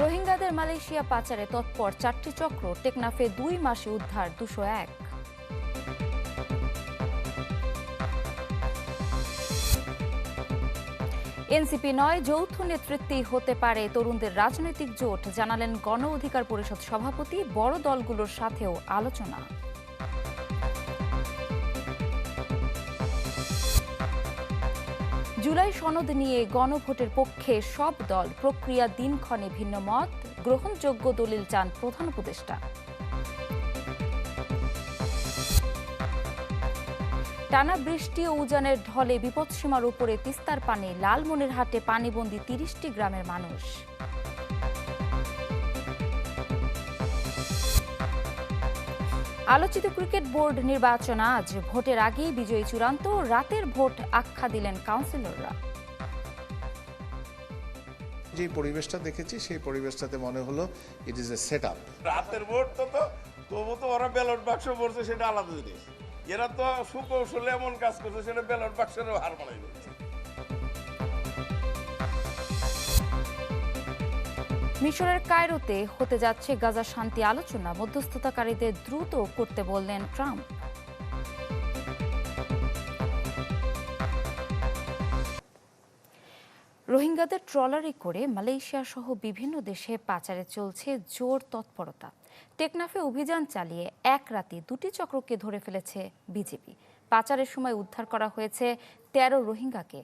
রোহিঙ্গাদের মালয়েশিয়া পাচারে তৎপর চারটি চক্র টেকনাফে দুই মাসে উদ্ধার, দুশো এক। এনসিপি নয়, যৌথ নেতৃত্বেই হতে পারে তরুণদের রাজনৈতিক জোট, জানালেন গণ অধিকার পরিষদ সভাপতি, বড় দলগুলোর সাথেও আলোচনা। জুলাই সনদ নিয়ে গণভোটের পক্ষে সব দল প্রক্রিয়া দিনক্ষণে ভিন্ন মত গ্রহণযোগ্য দলিল চান প্রধান উপদেষ্টা। টানা বৃষ্টি ও উজানের ঢলে বিপদসীমার উপরে তিস্তার পানি লালমনিরহাটে পানিবন্দী তিরিশটি গ্রামের মানুষ। আলোচিত ক্রিকেট বোর্ড নির্বাচন আজ। ভোটের আগেই বিজয়ী চূড়ান্ত রাতের ভোট আখ্যা দিলেন কাউন্সিলররা। যে পরিবেশটা দেখেছি সেই পরিবেশটাতে মনে হলো it is a set up রাতের ভোট তো তো তবু তো ওরা ব্যালট বাক্স পড়ছে সেটা আলাদা জিনিস। এরা তো সুকৌশলে এমন কাজ করছে সেটা ব্যালট বাক্সেরও হার মানাই মিশরের কায়রোতে হতে যাচ্ছে গাজা শান্তি আলোচনা। মধ্যস্থতাকারীদের দ্রুত করতে বললেন ট্রাম্প। রোহিঙ্গাদের ট্রলারে করে মালয়েশিয়া সহ বিভিন্ন দেশে পাচারে চলছে জোর তৎপরতা। টেকনাফে অভিযান চালিয়ে এক রাতে দুটি চক্রকে ধরে ফেলেছে বিজেপি। পাচারের সময় উদ্ধার করা হয়েছে তেরো রোহিঙ্গাকে।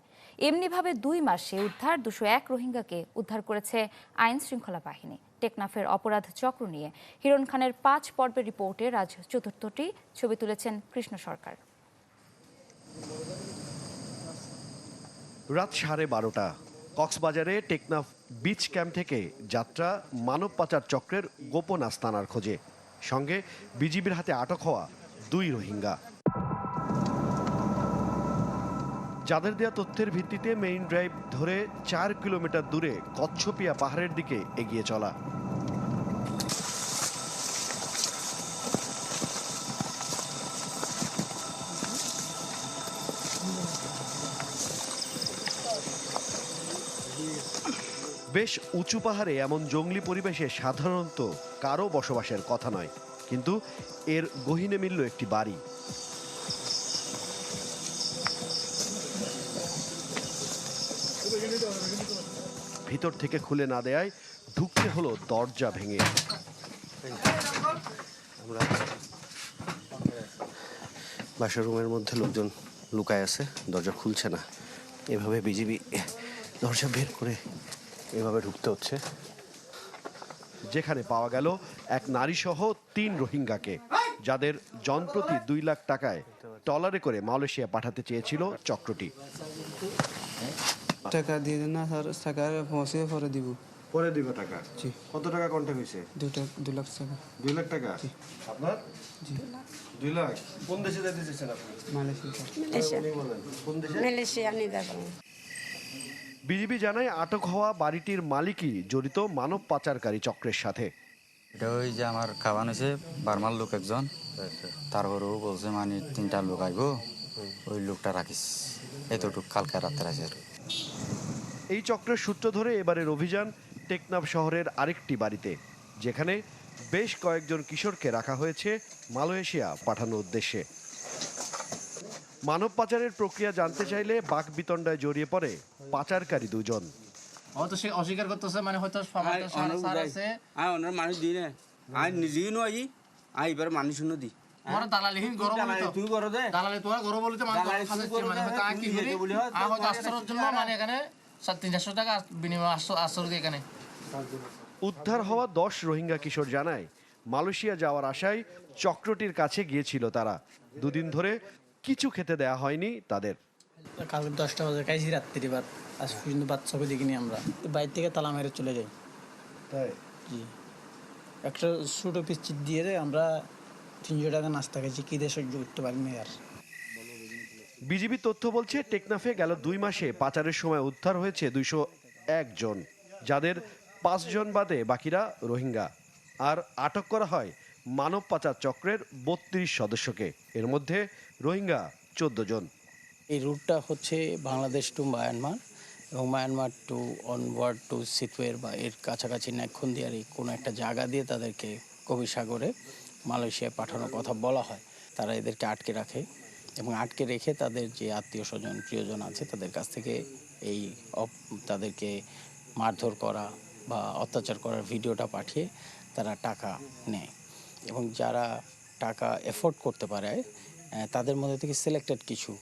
এমনিভাবে দুই মাসে উদ্ধার, দুশো এক রোহিঙ্গাকে উদ্ধার করেছে আইন শৃঙ্খলা বাহিনী। টেকনাফের অপরাধ চক্র নিয়ে হিরণ খানের পাঁচ পর্বের রিপোর্টে আজ চতুর্থটি ছবি তুলেছেন কৃষ্ণ সরকার। রাত সাড়ে বারোটা, কক্সবাজারে টেকনাফ বিচ ক্যাম্প থেকে যাত্রা মানব পাচার চক্রের গোপন আস্তানার খোঁজে। সঙ্গে বিজিবির হাতে আটক হওয়া দুই রোহিঙ্গা। যাদের দেওয়া তথ্যের ভিত্তিতে মেইন ড্রাইভ ধরে চার কিলোমিটার দূরে কচ্ছপিয়া পাহাড়ের দিকে এগিয়ে চলা। বেশ উঁচু পাহাড়ে এমন জঙ্গলি পরিবেশে সাধারণত কারও বসবাসের কথা নয়, কিন্তু এর গহিনে মিলল একটি বাড়ি। ভিতর থেকে খুলে না দেয়ায় ঢুকতে হলো দরজা ভেঙে। বাসার রুমের মধ্যে লোকজন লুকায় আছে, দরজা খুলছে না। এভাবে বিজিবি দরজা বের করে এভাবে ঢুকতে হচ্ছে। যেখানে পাওয়া গেল এক নারীসহ তিন রোহিঙ্গাকে, যাদের জনপ্রতি দুই লাখ টাকায় টলারে করে মালয়েশিয়া পাঠাতে চেয়েছিল চক্রটি। টাকা দিয়ে দেন না স্যার টাকা পৌঁছে পরে দিব। পরে দিব টাকা? জি। কত টাকা কন্ট্যাক্ট হয়েছে? দুটা দু লাখ টাকা। দুই লাখ টাকা? আপনার? জি। দুই লাখ? কোন দেশে যেতে চেয়েছেন আপনি? মালয়েশিয়া। কোন দেশে? মালয়েশিয়া নিয়ে বিজিবি জানায় আটক হওয়া বাড়িটির মালিকই জড়িত মানব পাচারকারী চক্রের সাথে। এটা ওই যে আমার খাওয়ান হয়েছে বার্মার লোক একজন। তারপরেও বলছে মানে তিনটা লোক আইব ওই লোকটা রাখিস। এতটুক কালকে রাত্রে আছে। এই চক্রের সূত্র ধরে এবারের অভিযান টেকনাফ শহরের আরেকটি বাড়িতে যেখানে বেশ কয়েকজন কিশোরকে রাখা হয়েছে মালয়েশিয়া পাঠানোর উদ্দেশ্যে। মানব পাচারের প্রক্রিয়া জানতে চাইলে বাক বিতণ্ডায় জড়িয়ে পড়ে পাচারকারী দুজন। হয়তো সে অস্বীকার করতেছে মানে হয়তো মানুষ দিই না। আয় নিজেই নয় আয় এবার মানুষ শুনো দালালিহীন গরম বলি তো তুই করো দে। দালালি তোমার গরম বলি তো দালালি খাচ্ছে তুই মানে আয় কি তুই বলি? হয়, আয় হয়তো আশ্রয়ের জন্য মানে এখানে সাত তিন চারশো টাকা বিনিময় আশ্রয় দিয়ে এখানে। উদ্ধার হওয়া দশ রোহিঙ্গা কিশোর জানায় মালয়েশিয়া যাওয়ার আশায় চক্রটির কাছে গিয়েছিল তারা। দুদিন ধরে কিছু খেতে দেয়া হয়নি তাদের। কালকে দশটা বাজে খাইছি রাত্রি বাদ আজ পর্যন্ত বাচ্চাকে দেখিনি আমরা। বাইর থেকে তালা মেরে চলে যাই। জি। একটা ছোটো পিচ্ছি দিয়ে আমরা তিনশো টাকা নাস্তা খাইছি কি সহ্য করতে পারিনি আর। বিজিবি তথ্য বলছে টেকনাফে গেল দুই মাসে পাচারের সময় উদ্ধার হয়েছে দুইশ এক জন যাদের পাঁচজন বাদে বাকিরা রোহিঙ্গা। আর আটক করা হয় মানব পাচার চক্রের বত্রিশ সদস্যকে এর মধ্যে রোহিঙ্গা চোদ্দ জন। এই রুটটা হচ্ছে বাংলাদেশ টু মায়ানমার এবং মায়ানমার টু অনওয়ার্ড টু সিটওয়ের বা এর কাছাকাছি নাইখন্দিয়ারি কোনো একটা জায়গা দিয়ে তাদেরকে কবি সাগরে মালয়েশিয়ায় পাঠানোর কথা বলা হয়, তারা এদেরকে আটকে রাখে এবং আটকে রেখে তাদের যে আত্মীয় স্বজন, প্রিয়জন আছে তাদের কাছ থেকে এই তাদেরকে মারধর করা বা অত্যাচার করার ভিডিওটা পাঠিয়ে তারা টাকা নেয় এবং যারা টাকা এফোর্ড করতে পারে তাদের মধ্যে থেকে সিলেক্টেড কিছু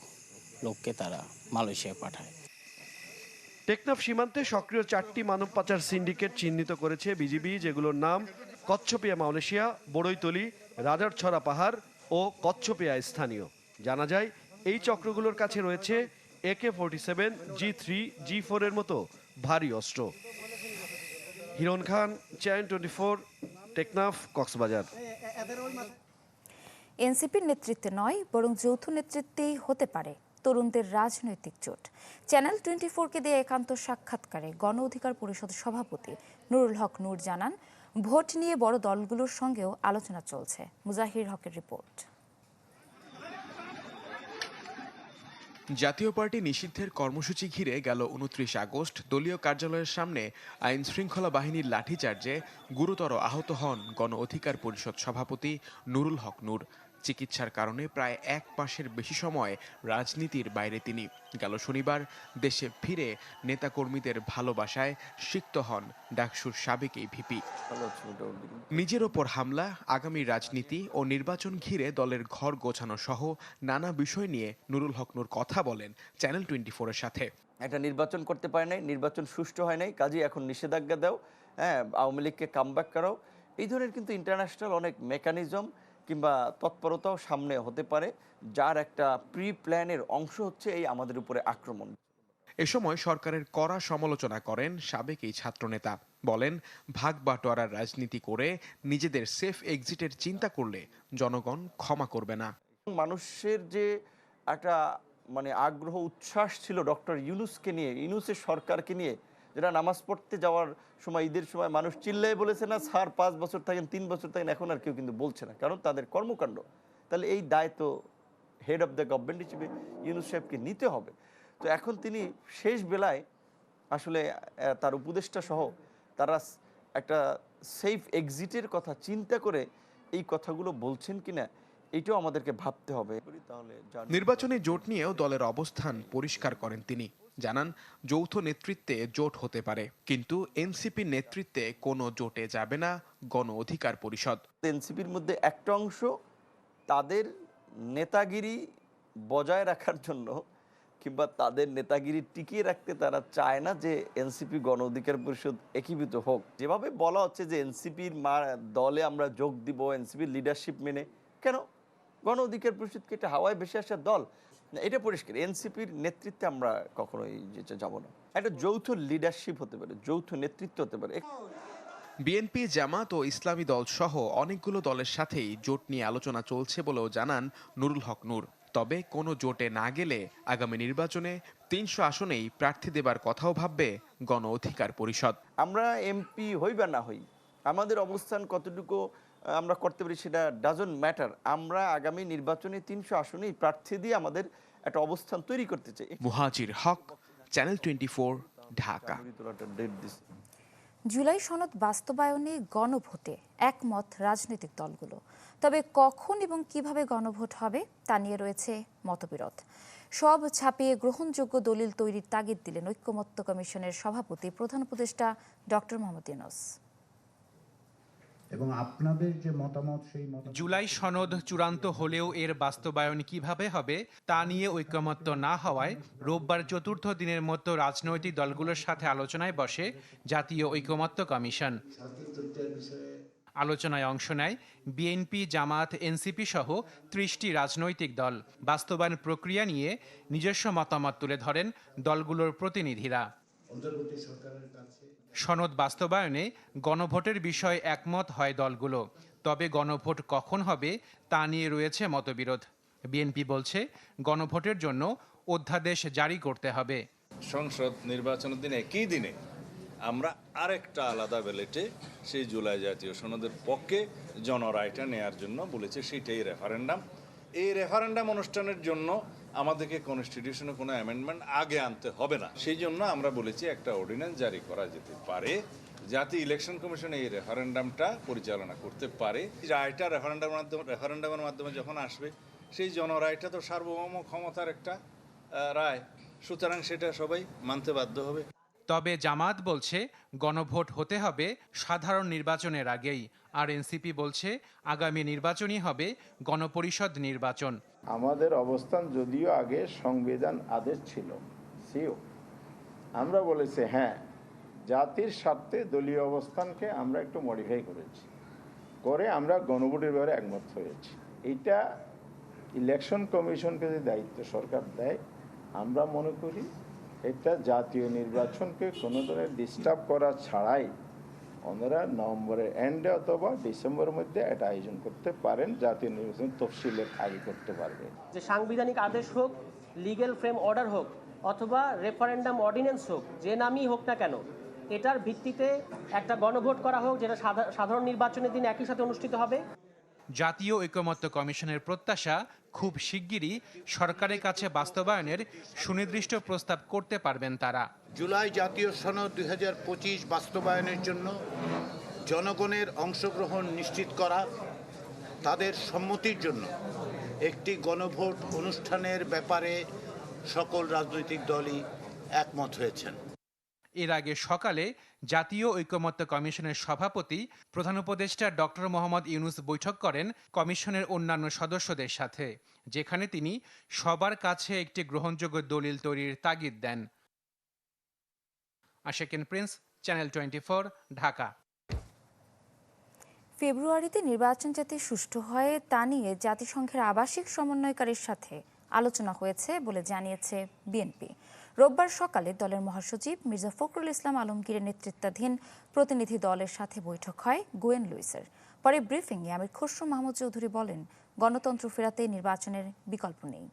লোককে তারা মালয়েশিয়ায় পাঠায়। টেকনাফ সীমান্তে সক্রিয় চারটি মানব পাচার সিন্ডিকেট চিহ্নিত করেছে বিজিবি, যেগুলোর নাম কচ্ছপিয়া মালয়েশিয়া বড়ইতলি রাজারছড়া পাহাড় ও কচ্ছপিয়া স্থানীয়। জানা যায়, এই চক্রগুলোর কাছে রয়েছে AK forty seven, G three, G ফোরের মতো ভারী অস্ত্র। Hiron Khan channel twenty four, Teknaf, Cox's Bazar. এনসিপির নেতৃত্বে নয়, বরং যৌথ নেতৃত্বেই হতে পারে তরুণদের রাজনৈতিক জোট। চ্যানেল টোয়েন্টি ফোরকে দেয়া একান্ত সাক্ষাৎকারে গণ অধিকার পরিষদ সভাপতি নুরুল হক নূর জানান ভোট নিয়ে বড় দলগুলোর সঙ্গেও আলোচনা চলছে। মুজাহির হকের রিপোর্ট। জাতীয় পার্টি নিষিদ্ধের কর্মসূচি ঘিরে গেল উনত্রিশ আগস্ট। দলীয় কার্যালয়ের সামনে আইন শৃঙ্খলা বাহিনীর লাঠিচার্জে গুরুতর আহত হন গণ অধিকার পরিষদ সভাপতি নুরুল হক নূর। চিকিৎসার কারণে প্রায় এক মাসের বেশি সময় রাজনীতির বাইরে তিনি। গেল শনিবার দেশে ফিরে নেতাকর্মীদের ভালোবাসায় সিক্ত হন ডাকসুর সাবেক এই ভিপি। নিজের ওপর হামলা আগামী রাজনীতি ও নির্বাচন ঘিরে দলের ঘর গোছানো সহ নানা বিষয় নিয়ে নুরুল হক নূর কথা বলেন চ্যানেল টোয়েন্টি ফোরের সাথে। একটা নির্বাচন করতে পারে নাই নির্বাচন সুষ্ঠু হয় নাই কাজে এখন নিষেধাজ্ঞা দাও হ্যাঁ আওয়ামী লীগকে কামব্যাক করাও। এই ধরনের কিন্তু ইন্টারন্যাশনাল অনেক মেকানিজম কিংবা তৎপরতাও সামনে হতে পারে যার একটা প্রি প্ল্যানের অংশ হচ্ছে এই আমাদের উপরে আক্রমণ। এ সময় সরকারের কড়া সমালোচনা করেন সাবেক এই ছাত্রনেতা। বলেন ভাগ বাটোয়ারার রাজনীতি করে নিজেদের সেফ এক্সিটের চিন্তা করলে জনগণ ক্ষমা করবে না। মানুষের যে একটা মানে আগ্রহ উচ্ছ্বাস ছিল ডক্টর ইউনুসকে নিয়ে ইউনুসের সরকারকে নিয়ে যেটা নামাজ পড়তে যাওয়ার সময়, ঈদের সময় মানুষ চিল্লাই বলেছে না, স্যার, পাঁচ বছর থাকেন, তিন বছর থাকেন, এখন আর কেউ কিন্তু বলছে না। কারণ তাদের কর্মকাণ্ড। তাহলে এই দায় তো হেড অফ দ্য গভর্নমেন্ট হিসেবে ইউনুস সাহেবকে নিতে হবে। তো এখন তিনি শেষ বেলায় আসলে তার উপদেষ্টা সহ তারা একটা সেফ এক্সিটের কথা চিন্তা করে এই কথাগুলো বলছেন কিনা, এটাও আমাদেরকে ভাবতে হবে। নির্বাচনী জোট নিয়েও দলের অবস্থান পরিষ্কার করেন তিনি। জানান, যৌথ নেতৃত্বে জোট হতে পারে। কিন্তু এনসিপি নেতৃত্বে কোনো জোটে যাবে না গণ অধিকার পরিষদ। এনসিপির মধ্যে একটা অংশ তাদের নেতাগিরি বজায় রাখার জন্য কিংবা তাদের নেতাগিরি টিকিয়ে রাখতে তারা চায় না যে এনসিপি গণ অধিকার পরিষদ একীভূত হোক। যেভাবে বলা হচ্ছে যে এনসিপির দলে আমরা যোগ দিব, এনসিপির লিডারশিপ মেনে। কেন? গণ অধিকার পরিষদকে এটা হাওয়ায় ভেসে আসার দল। এটা পরিষ্কার। এনসিপির নেতৃত্বে আমরা কখনোই যেটা যাব না। একটা যৌথ লিডারশিপ হতে পারে যৌথ নেতৃত্ব হতে পারে। বিএনপি জামাত ও ইসলামী দল সহ অনেকগুলো দলের সাথেই জোট নিয়ে আলোচনা চলছে বলেও জানান নুরুল হক নূর। তবে কোনো জোটে না গেলে আগামী নির্বাচনে তিনশো আসনেই প্রার্থী দেবার কথাও ভাববে গণ অধিকার পরিষদ। আমরা এমপি হই বা না হই আমাদের অবস্থান কতটুকু আমরা করতে পারি সেটা ডাজন্ট ম্যাটার আমরা আগামী নির্বাচনে তিনশো আসনেই প্রার্থী দিয়ে আমাদের একটা অবস্থান তৈরি করতে চাই। Muhajir Haque channel twenty Dhaka. July সনদ বাস্তবায়নে গণভোটে একমত রাজনৈতিক দলগুলো। তবে কখন এবং কীভাবে গণভোট হবে তা নিয়ে রয়েছে মতবিরোধ। সব ছাপিয়ে গ্রহণযোগ্য দলিল তৈরির তাগিদ দিলেন ঐক্যমত্য কমিশনের সভাপতি প্রধান উপদেষ্টা ডক্টর মোহাম্মদ ইউনুস। এবং আপনাদের যে মতামত, সেই জুলাই সনদ চূড়ান্ত হলেও এর বাস্তবায়ন কীভাবে হবে, তা নিয়ে ঐকমত্য না হওয়ায় রোববার চতুর্থ দিনের মতো রাজনৈতিক দলগুলোর সাথে আলোচনায় বসে জাতীয় ঐকমত্য কমিশন। আলোচনায় অংশ নেয় বিএনপি জামাত এনসিপি সহ ত্রিশটি রাজনৈতিক দল। বাস্তবায়ন প্রক্রিয়া নিয়ে নিজস্ব মতামত তুলে ধরেন দলগুলোর প্রতিনিধিরা। অন্তর্বর্তী সরকারের কাছে। সনদ বাস্তবায়নে গণভোটের বিষয়ে একমত হয় দলগুলো। তবে গণভোট কখন হবে তা নিয়ে রয়েছে মতবিরোধ। বিএনপি বলছে গণভোটের জন্য অধ্যাদেশ জারি করতে হবে। সংসদ নির্বাচনের দিনে একই দিনে আমরা আরেকটা আলাদা ব্যালেটে সেই জুলাই জাতীয় সনদের পক্ষে জনরায়টা নেয়ার জন্য বলেছে সেটাই রেফারেন্ডাম। এই রেফারেন্ডাম অনুষ্ঠানের জন্য আমাদেরকে কনস্টিটিউশনে কোনো অ্যামেন্ডমেন্ট আগে আনতে হবে না। সেই জন্য আমরা বলেছি একটা অর্ডিন্যান্স জারি করা যেতে পারে, যাতে ইলেকশন কমিশন এই রেফারেন্ডামটা পরিচালনা করতে পারে। রায়টা রেফারেন্ডামের মাধ্যমে রেফারেন্ডামের মাধ্যমে যখন আসবে, সেই জনরায়টা তো সার্বভৌম ক্ষমতার একটা রায়। সুতরাং সেটা সবাই মানতে বাধ্য হবে। তবে জামাত বলছে, গণভোট হতে হবে সাধারণ নির্বাচনের আগেই। আর এনসিপি বলছে, আগামী নির্বাচনই হবে গণপরিষদ নির্বাচন। আমাদের অবস্থান যদিও আগে সংবিধান আদেশ ছিল, সিও। আমরা বলেছি হ্যাঁ জাতির স্বার্থে দলীয় অবস্থানকে আমরা একটু মডিফাই করেছি। করে আমরা গণভোটের ব্যাপারে একমত হয়েছি। এইটা ইলেকশন কমিশনকে যে দায়িত্ব সরকার দেয়, আমরা মনে করি এটা জাতীয় নির্বাচনকে কোনো ধরনের ডিস্টার্ব করা ছাড়াই ওনারা নভেম্বরের এন্ডে অথবা ডিসেম্বরের মধ্যে এটা আয়োজন করতে পারেন, জাতীয় নির্বাচন তফসিলের আগে করতে পারবে। যে সাংবিধানিক আদেশ হোক লিগেল ফ্রেম অর্ডার হোক, অথবা রেফারেন্ডাম অর্ডিন্যান্স হোক, যে নামই হোক না কেন, এটার ভিত্তিতে একটা গণভোট করা হোক, যেটা সাধা- সাধারণ নির্বাচনের দিন একই সাথে অনুষ্ঠিত হবে। জাতীয় ঐকমত্য কমিশনের প্রত্যাশা খুব শিগগিরই সরকারের কাছে বাস্তবায়নের সুনির্দিষ্ট প্রস্তাব করতে পারবেন তারা। জুলাই জাতীয় সনদ দুই হাজার পঁচিশ বাস্তবায়নের জন্য জনগণের অংশগ্রহণ নিশ্চিত করা তাদের সম্মতির জন্য একটি গণভোট অনুষ্ঠানের ব্যাপারে সকল রাজনৈতিক দলই একমত হয়েছেন। এর আগে সকালে জাতীয় ঐকমত্য কমিশনের সভাপতি, প্রধান উপদেষ্টা ডক্টর মোহাম্মদ ইউনুস বৈঠক করেন কমিশনের অন্যান্য সদস্যদের সাথে, যেখানে তিনি সবার কাছে একটি গ্রহণযোগ্য দলিল তৈরির তাগিদ দেন। Ashequen Prince, channel twenty four, Dhaka. ফেব্রুয়ারিতে নির্বাচন যাতে সুষ্ঠু হয়, তা নিয়ে জাতিসংঘের আবাসিক সমন্বয়কারীর সাথে আলোচনা হয়েছে বলে জানিয়েছে বিএনপি। রোববার সকালে দলের মহাসচিব মির্জা ফখরুল ইসলাম আলমগীরের নেতৃত্বাধীন প্রতিনিধি দলের সাথে বৈঠক হয় গোয়েন লুইসের। পরে ব্রিফিংয়ে আমির খসরু মাহমুদ চৌধুরী বলেন, গণতন্ত্র ফেরাতে নির্বাচনের বিকল্প নেই।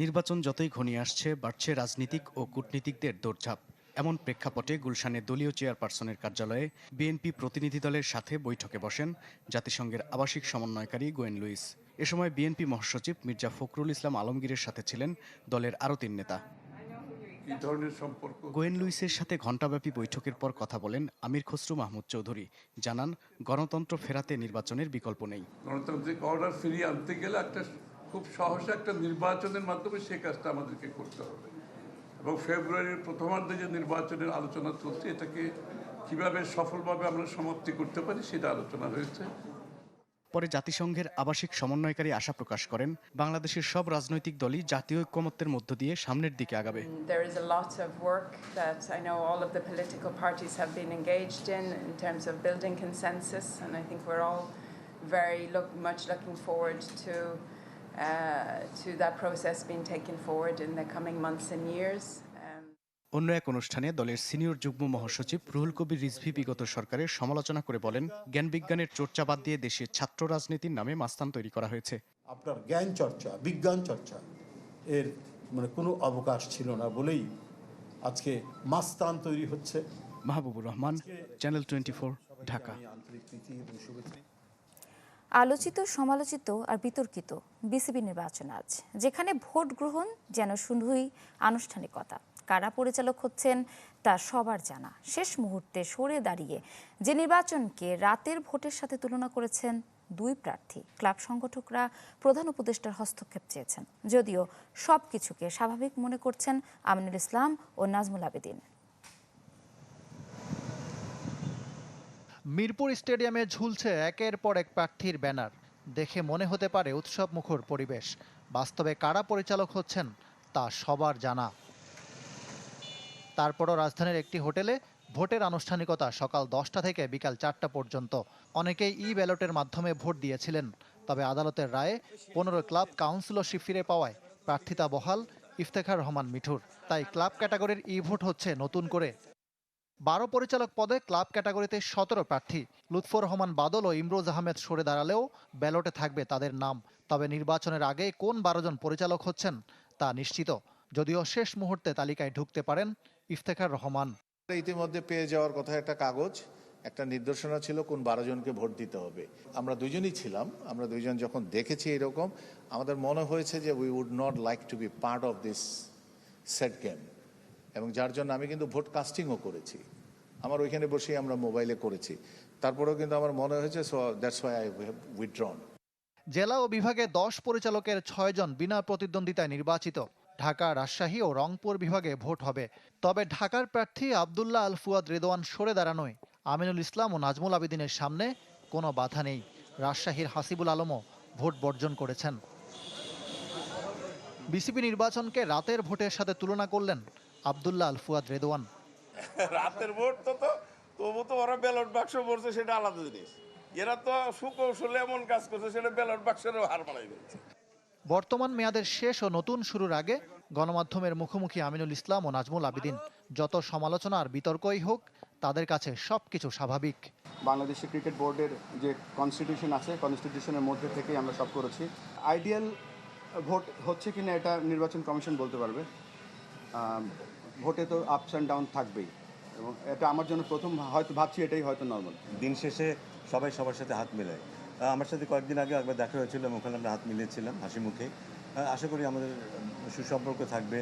নির্বাচন যতই ঘনিয়ে আসছে, বাড়ছে রাজনীতিক ও কূটনীতিকদের দৌড়ঝাঁপ। এমন প্রেক্ষাপটে গুলশানে দলীয় চেয়ারপারসনের কার্যালয়ে বিএনপি প্রতিনিধি দলের সাথে বৈঠকে বসেন জাতিসংঘের আবাসিক সমন্বয়কারী গোয়েন লুইস। এ সময় বিএনপি মহাসচিব মির্জা ফখরুল ইসলাম আলমগীরের সাথে ছিলেন দলের আরও তিন নেতা। কি ধরনের সম্পর্ক? গোয়েন লুইসের সাথে ঘণ্টাব্যাপী বৈঠকের পর কথা বলেন আমির খসরু মাহমুদ চৌধুরী। জানান গণতন্ত্র ফেরাতে নির্বাচনের বিকল্প নেই। গণতান্ত্রিক অর্ডার ফিরিয়ে আনতে গেলে একটা খুব সহসা একটা নির্বাচনের মাধ্যমে সেই কাজটা আমাদেরকে করতে হবে। এবং ফেব্রুয়ারির প্রথমার্ধে যে নির্বাচনের আলোচনা চলছে এটাকে কীভাবে সফলভাবে আমরা সমাপ্তি করতে পারি সেটা আলোচনা হয়েছে। পরে জাতিসংঘের আবাসিক সমন্বয়কারী আশা প্রকাশ করেন বাংলাদেশের সব রাজনৈতিক দলই জাতীয় ঐক্যমত্যের মধ্য দিয়ে সামনের দিকে আগাবে very look, much looking forward to uh, to that process being taken forward in the coming months and years. অন্য এক অনুষ্ঠানে দলের সিনিয়র যুগ্ম মহাসচিব রুহুল কবির রিজভি বিগত সরকারের সমালোচনা করে বলেন জ্ঞান বিজ্ঞানের চর্চা বাদ দিয়ে দেশে ছাত্র রাজনীতির নামে মাস্তান তৈরি করা হয়েছে। আপনার জ্ঞান চর্চা বিজ্ঞান চর্চা এর মানে কোনো অবকাশ ছিল না বলেই আজকে মাস্তান তৈরি হচ্ছে। Mahbubur Rahman channel twenty Dhaka. আলোচিত সমালোচিত আর বিতর্কিত বিসিবি নির্বাচন আজ যেখানে ভোট গ্রহণ যেন শুধুই আনুষ্ঠানিকতা। কারা পরিচালক হচ্ছেন তা সবার জানা। শেষ মুহূর্তে সরে দাঁড়িয়ে যে নির্বাচনকে রাতের ভোটের সাথে তুলনা করেছেন দুই প্রার্থী। ক্লাব সংগঠকরা প্রধান উপদেষ্টার হস্তক্ষেপ চেয়েছেন। যদিও সব কিছুকে স্বাভাবিক মনে করছেন আমিনুল ইসলাম ও নাজমুল আবেদিন। মিরপুর স্টেডিয়ামে ঝুলছে একের পর এক প্রার্থীর ব্যানার। দেখে মনে হতে পারে উৎসব মুখর পরিবেশ। বাস্তবে কারা পরিচালক হচ্ছেন তা সবার জানা। তারপরও রাজধানীর একটি হোটেলে ভোটের আনুষ্ঠানিকতা সকাল দশটা থেকে বিকাল চারটা পর্যন্ত। অনেকেই ই ব্যালটের মাধ্যমে ভোট দিয়েছিলেন। তবে আদালতের রায়ে পনেরো ক্লাব কাউন্সিলরশিপ ফিরে পাওয়ায় প্রার্থিতা বহাল ইফতেখার রহমান মিঠুর। তাই ক্লাব ক্যাটাগরির ই ভোট হচ্ছে নতুন করে। বারো পরিচালক পদে ক্লাব ক্যাটাগরিতে সতেরো প্রার্থী। লুৎফর রহমান বাদল ও ইমরোজ আহমেদ সরে দাঁড়ালেও ব্যালটে থাকবে তাদের নাম। তবে নির্বাচনের আগে কোন বারো জন পরিচালক হচ্ছেন তা নিশ্চিত। যদিও শেষ মুহূর্তে তালিকায় ঢুকতে পারেন ইফতেখার রহমান। ইতিমধ্যে পেয়ে যাওয়ার কথা একটা কাগজ একটা নির্দেশনা ছিল কোন বারো জনকে ভোট দিতে হবে। আমরা দুজনই ছিলাম আমরা দুইজন যখন দেখেছি এরকম আমাদের মনে হয়েছে যে we would not like to be part of this set game এবং যার জন্য আমি কিন্তু ভোট কাস্টিংও করেছি। আমার ওইখানে বসেই আমরা মোবাইলে করেছি। তারপরেও কিন্তু আমার মনে হয়েছে so that's why I withdrawn জেলা ও বিভাগে দশ পরিচালকের ছয়জন বিনা প্রতিদ্বন্দ্বিতায় নির্বাচিত। ঢাকা রাজশাহী ও রংপুর বিভাগে ভোট হবে। তবে ঢাকার প্রার্থী আবদুল্লাহ আল ফুয়াদ রেদওয়ান সরে দাঁড়ানোয়। আমিনুল ইসলাম ও নাজমুল আবেদিনের সামনে কোনো বাধা নেই। রাজশাহীর হাসিবুল আলমও ভোট বর্জন করেছেন। বিসিবি নির্বাচনকে রাতের ভোটের সাথে তুলনা করলেন আবদুল্লাহ আল ফুয়াদ রেদওয়ান। রাতের ভোট তো তো, তবু তো ওরা ব্যালট বাক্স পড়ছে সেটা আলাদা জিনিস। এরা তো সুকৌশলে এমন কাজ করছে, সেটা ব্যালট বাক্সেরও হার মারাই দিচ্ছে। বর্তমান মেয়াদের শেষ ও নতুন শুরুর আগে গণমাধ্যমের মুখোমুখি আমিনুল ইসলাম ও নাজমুল আবিদিন। যত সমালোচনা আর বিতর্কই হোক তাদের কাছে সবকিছু স্বাভাবিক। বাংলাদেশ ক্রিকেট বোর্ডের যে কনস্টিটিউশন আছে কনস্টিটিউশনের মধ্যে থেকেই আমরা সব করেছি। আইডিয়াল ভোট হচ্ছে কিনা এটা নির্বাচন কমিশন বলতে পারবে। ভোটে তো আপস অ্যান্ড ডাউন থাকবেই। এবং এটা আমার জন্য প্রথম হয়তো ভাবছি এটাই হয়তো নর্মাল দিন শেষে সবাই সবার সাথে হাত মেলায়। আমার সাথে কয়েকদিন আগে একবার দেখা হয়েছিল এবং ওখানে আমরা হাত মিলিয়েছিলাম, হাসি মুখে। আশা করি আমাদের সুসম্পর্ক থাকবে।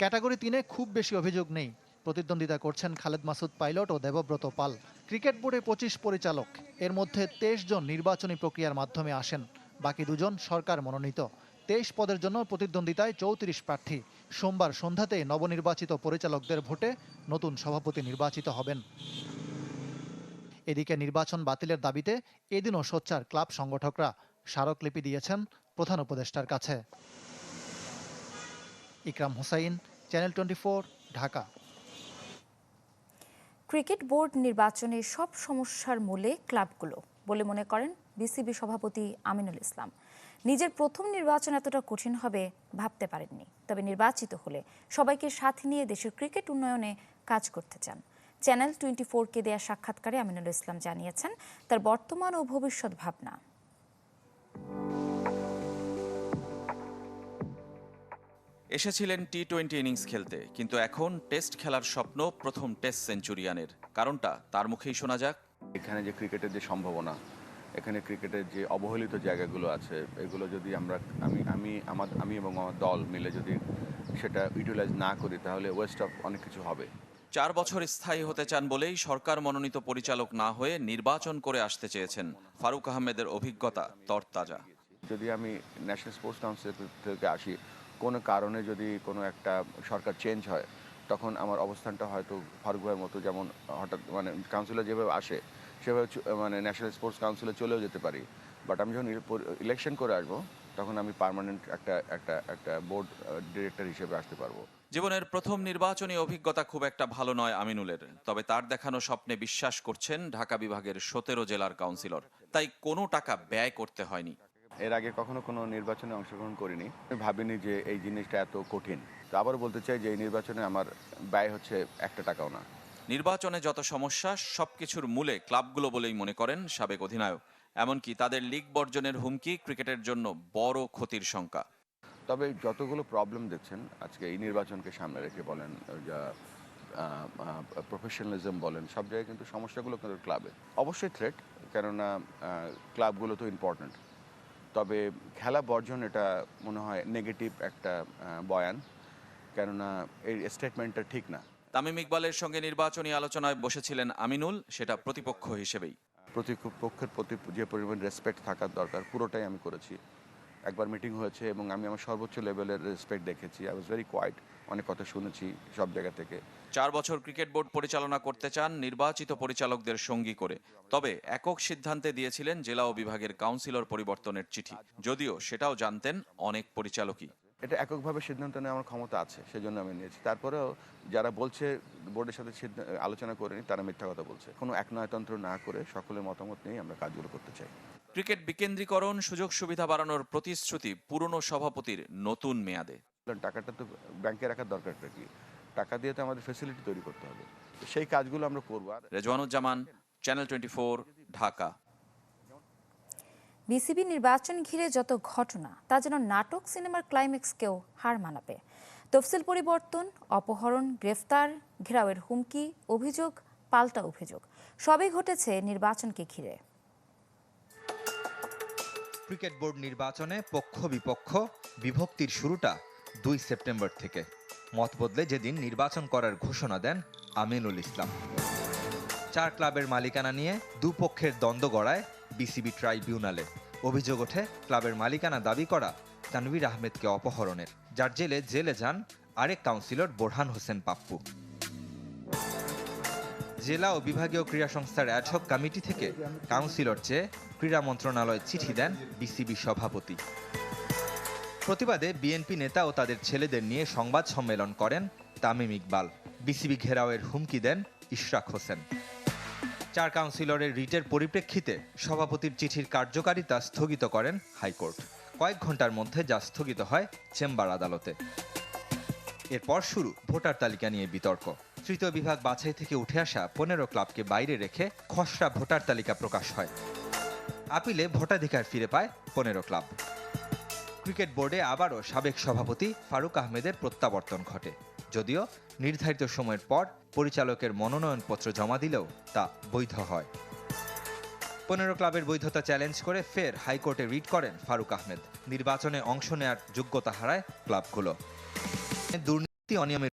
ক্যাটাগরি তিনে খুব বেশি অভিযোগ নেই। প্রতিদ্বন্দ্বিতা করছেন খালেদ মাসুদ পাইলট ও দেবব্রত পাল। ক্রিকেট বোর্ডে পঁচিশ পরিচালক। এর মধ্যে তেইশ জন নির্বাচনী প্রক্রিয়ার মাধ্যমে আসেন। বাকি দুজন সরকার মনোনীত। তেইশ পদের জন্য প্রতিদ্বন্দ্বিতায় চৌত্রিশ প্রার্থী। সোমবার সন্ধ্যাতে নবনির্বাচিত পরিচালকদের ভোটে নতুন সভাপতি নির্বাচিত হবেন। এদিকে নির্বাচন বাতিলের দাবিতে এদিনও সোচ্চার ক্লাব সংগঠকরা স্মারকলিপি দিয়েছেন প্রধান উপদেষ্টার কাছে। Ikram Hussain, channel twenty Dhaka. Cricket board নির্বাচনে সব সমস্যার মূলে ক্লাবগুলো বলে মনে করেন বিসিবি সভাপতি আমিনুল ইসলাম। নিজের প্রথম নির্বাচন এতটা কঠিন হবে ভাবতে পারেননি। তবে নির্বাচিত হলে সবাইকে সাথে নিয়ে দেশের ক্রিকেট উন্নয়নে কাজ করতে চান। চ্যানেল টোয়েন্টি ফোরকে দেয়া সাক্ষাৎকারে আমিনুল ইসলাম জানিয়েছেন তার বর্তমান ও ভবিষ্যৎ ভাবনা। এসেছিলেন টি টোয়েন্টি ইনিংস খেলতে কিন্তু এখন টেস্ট খেলার স্বপ্ন প্রথম টেস্ট সেঞ্চুরিয়ানের। কারণটা তার মুখেই শোনা যাক। এখানে যে ক্রিকেটের যে সম্ভাবনা এখানে ক্রিকেটের যে অবহেলিত জায়গাগুলো আছে এগুলো যদি আমরা আমি আমি আমার আমি এবং আমার দল মিলে যদি সেটা ইউটিলাইজ না করি তাহলে ওয়েস্ট অফ অনেক কিছু হবে। চার বছর স্থায়ী হতে চান বলেই সরকার মনোনীত পরিচালক না হয়ে নির্বাচন করে আসতে চেয়েছেন ফারুক আহমেদের অভিজ্ঞতা তরতাজা। যদি আমি ন্যাশনাল স্পোর্টস কাউন্সিল থেকে আসি, কোনো কারণে যদি কোনো একটা সরকার চেঞ্জ হয়, তখন আমার অবস্থানটা হয়তো ফারুক ভাইয়ের মতো যেমন হঠাৎ মানে কাউন্সিলর যেভাবে আসে, সেভাবে মানে ন্যাশনাল স্পোর্টস কাউন্সিলে চলেও যেতে পারি। বাট আমি যখন ইলেকশন করে আসব তখন আমি পার্মানেন্ট একটা একটা একটা বোর্ড ডিরেক্টর হিসেবে আসতে পারব। জীবনের প্রথম নির্বাচনী অভিজ্ঞতা খুব একটা ভালো নয় আমিনুলের তবে তার দেখানো স্বপ্নে বিশ্বাস করছেন ঢাকা বিভাগের সতেরো জেলার কাউন্সিলর তাই কোনো টাকা ব্যয় করতে হয়নি। এর আগে কখনো কোনো নির্বাচনে অংশগ্রহণ করিনি। আমি ভাবিনি যে এই জিনিসটা এত কঠিন। তো আবারও বলতে চাই যে এই নির্বাচনে আমার ব্যয় হচ্ছে একটা টাকাও না। নির্বাচনে যত সমস্যা সবকিছুর মূলে ক্লাবগুলো বলেই মনে করেন সাবেক অধিনায়ক। এমনকি তাদের লিগ বর্জনের হুমকি ক্রিকেটের জন্য বড় ক্ষতির শঙ্কা। তবে যতগুলো প্রবলেম দেখছেন আজকে এই নির্বাচনকে সামনে রেখে বলেন যা প্রফেশনালিজম বলেন সব জায়গায় কিন্তু সমস্যাগুলো কিন্তু ক্লাবে অবশ্যই থ্রেট কেননা ক্লাবগুলো তো ইম্পর্ট্যান্ট তবে খেলা বর্জন এটা মনে হয় নেগেটিভ একটা বয়ান কেননা এই স্টেটমেন্টটা ঠিক না। তামিম ইকবালের সঙ্গে নির্বাচনী আলোচনায় বসেছিলেন আমিনুল সেটা প্রতিপক্ষ হিসেবেই। প্রতিপক্ষের প্রতি যে পরিমাণ রেসপেক্ট থাকার দরকার, পুরোটাই আমি করেছি। একবার মিটিং হয়েছে এবং আমি আমার সর্বোচ্চ লেভেলের রেসপেক্ট দেখেছি। আই ওয়াজ ভেরি কোয়াইট অনেক কথা শুনেছি সব জায়গা থেকে। চার বছর ক্রিকেট বোর্ড পরিচালনা করতে চান নির্বাচিত পরিচালকদের সঙ্গী করে। তবে একক সিদ্ধান্তে দিয়েছিলেন জেলা ও বিভাগের কাউন্সিলর পরিবর্তনের চিঠি। যদিও সেটাও জানতেন অনেক পরিচালকই। এটা এককভাবে সিদ্ধান্ত নেওয়ার ক্ষমতা আছে সেজন্য আমি নিয়েছি। তারপরেও যারা বলছে বোর্ডের সাথে আলোচনা করেনি তারা মিথ্যা কথা বলছে। কোনো একনয়তন্ত্র না করে সকলের মতামত নিয়ে আমরা কাজগুলো করতে চাই। ক্রিকেট বিকেন্দ্রীকরণ সুযোগ সুবিধা বাড়ানোর প্রতিশ্রুতি পুরনো সভাপতির নতুন মেয়াদে। টাকাটা তো ব্যাংকে রাখার দরকারটা কি? টাকা দিয়ে তো আমাদের ফেসিলিটি তৈরি করতে হবে। সেই কাজগুলো আমরা করব। Rezwanuzzaman channel twenty Dhaka. BCB নির্বাচন ঘিরে যত ঘটনা, তা যেন নাটক সিনেমার ক্লাইম্যাক্সকেও হার মানাবে। তফসিল পরিবর্তন, অপহরণ, গ্রেফতার, ঘেরাওয়ের হুমকি, অভিযোগ, পাল্টা অভিযোগ, সবই ঘটেছে নির্বাচনকে ঘিরে। ক্রিকেট বোর্ড নির্বাচনে পক্ষ বিপক্ষ, বিভক্তির শুরুটা দুই সেপ্টেম্বর থেকে। মত বদলে যেদিন নির্বাচন করার ঘোষণা দেন আমিনুল ইসলাম। চার ক্লাবের মালিকানা নিয়ে দুপক্ষের দ্বন্দ্ব গড়ায় বিসিবি ট্রাইব্যুনালে। অভিযোগ ওঠে, ক্লাবের মালিকানা দাবি করা তানভীর আহমেদকে অপহরণের। যার জেলে জেলে যান আরেক কাউন্সিলর বোরহান হোসেন পাপ্পু। জেলা ও বিভাগীয় ক্রীড়া সংস্থার অ্যাডহক কমিটি থেকে কাউন্সিলর চেয়ে ক্রীড়া মন্ত্রণালয় চিঠি দেন বিসিবি সভাপতি। প্রতিবাদে বিএনপি নেতা ও তাদের ছেলেদের নিয়ে সংবাদ সম্মেলন করেন তামিম ইকবাল। বিসিবি ঘেরাওয়ের হুমকি দেন ইশরাক হোসেন। চার কাউন্সিলরের রিটের পরিপ্রেক্ষিতে সভাপতির চিঠির কার্যকারিতা স্থগিত করেন হাইকোর্ট। কয়েক ঘণ্টার মধ্যে যা স্থগিত হয় চেম্বার আদালতে। এরপর শুরু ভোটার তালিকা নিয়ে বিতর্ক। তৃতীয় বিভাগ বাছাই থেকে উঠে আসা পনেরো ক্লাবকে বাইরে রেখে খসড়া ভোটার তালিকা প্রকাশ হয়। আপিলে ভোটাধিকার ফিরে পায় পনেরো ক্লাব। ক্রিকেট বোর্ডে আবারও সাবেক সভাপতি ফারুক আহমেদের প্রত্যাবর্তন ঘটে। যদিও নির্ধারিত সময়ের পর পরিচালকের মনোনয়নপত্র জমা দিলেও তা বৈধ হয়। পনেরো ক্লাবের বৈধতা চ্যালেঞ্জ করে ফের হাইকোর্টে রিট করেন ফারুক আহমেদ। নির্বাচনে অংশ নেয়ার যোগ্যতা হারায় ক্লাবগুলো। দুর্নীতি, অনিয়মের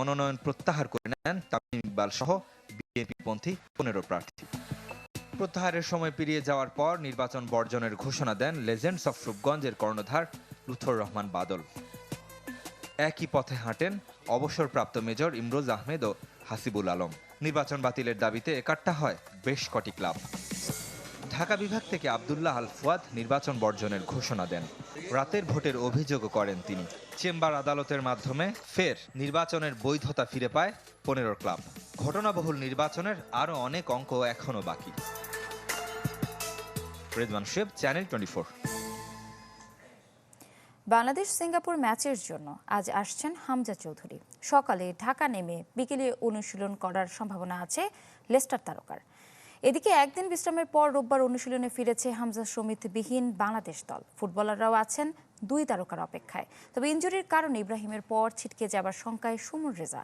মনোনয়ন প্রত্যাহার করে নেন তামিম ইকবাল সহ বিএনপি পন্থী পনেরো প্রার্থী। প্রত্যাহারের সময় পেরিয়ে যাওয়ার পর নির্বাচন বর্জনের ঘোষণা দেন লেজেন্ডস অফ রূপগঞ্জের কর্ণধার লুথর রহমান বাদল। একই পথে হাঁটেন অবসরপ্রাপ্ত মেজর ইমরোজ আহমেদ ও হাসিবুল আলম। নির্বাচন বাতিলের দাবিতে একাট্টা হয় বেশ কটি ক্লাব। ঢাকা বিভাগ থেকে আবদুল্লাহ আল ফুয়াদ নির্বাচন বর্জনের ঘোষণা দেন। রাতের ভোটের অভিযোগও করেন তিনি। চেম্বার আদালতের মাধ্যমে ফের নির্বাচনের বৈধতা ফিরে পায় পনেরো ক্লাব। ঘটনাবহুল নির্বাচনের আরও অনেক অঙ্ক এখনও বাকি। Redwan Sheb, channel twenty Bangladesh Singapore ম্যাচের জন্য আজ আসছেন হামজা চৌধুরী। সকালে ঢাকা নেমে বিকেলে অনুশীলন করার সম্ভাবনা আছে লেস্টার তারকার। এদিকে একদিন বিশ্রামের পর রোববার অনুশীলনে ফিরেছে হামজা সমিতিবিহীন বাংলাদেশ দল। ফুটবলাররাও আছেন দুই তারকার অপেক্ষায়। তবে ইঞ্জুরির কারণে ইব্রাহিমের পর ছিটকে যাবার শঙ্কায় সুমুর রেজা।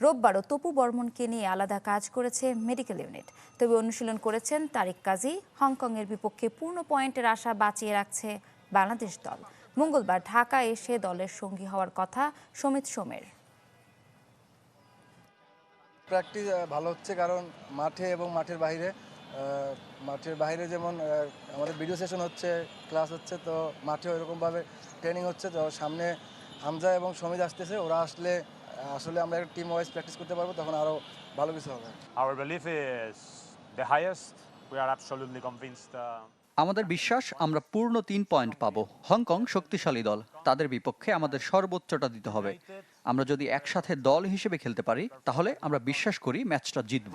রোববারও তপু বর্মনকে নিয়ে আলাদা কাজ করেছে মেডিকেল ইউনিট। তবে অনুশীলন করেছেন তারিক কাজী। হংকংয়ের বিপক্ষে পূর্ণ পয়েন্টের আশা বাঁচিয়ে রাখছে বাংলাদেশ দল। মঙ্গলবার ঢাকা এসে দলের সঙ্গী হওয়ার কথা সমিত সোমের প্র্যাকটিস ভালো হচ্ছে কারণ মাঠে এবং মাঠের বাইরে মাঠের বাইরে যেমন আমাদের ভিডিও সেশন হচ্ছে ক্লাস হচ্ছে তো মাঠেও এরকমভাবে ট্রেনিং হচ্ছে তো সামনে হামজা এবং সমিত আসতেছে ওরা আসলে আসলে আমরা একটা টিম ওয়াইজ প্র্যাকটিস করতে পারব তখন আরও ভালো কিছু হবে Our belief is the highest. We are absolutely convinced. আমাদের বিশ্বাস, আমরা পূর্ণ তিন পয়েন্ট পাবো। হংকং শক্তিশালী দল, তাদের বিপক্ষে আমাদের সর্বোচ্চটা দিতে হবে। আমরা যদি একসাথে দল হিসেবে খেলতে পারি, তাহলে আমরা বিশ্বাস করি ম্যাচটা জিতব।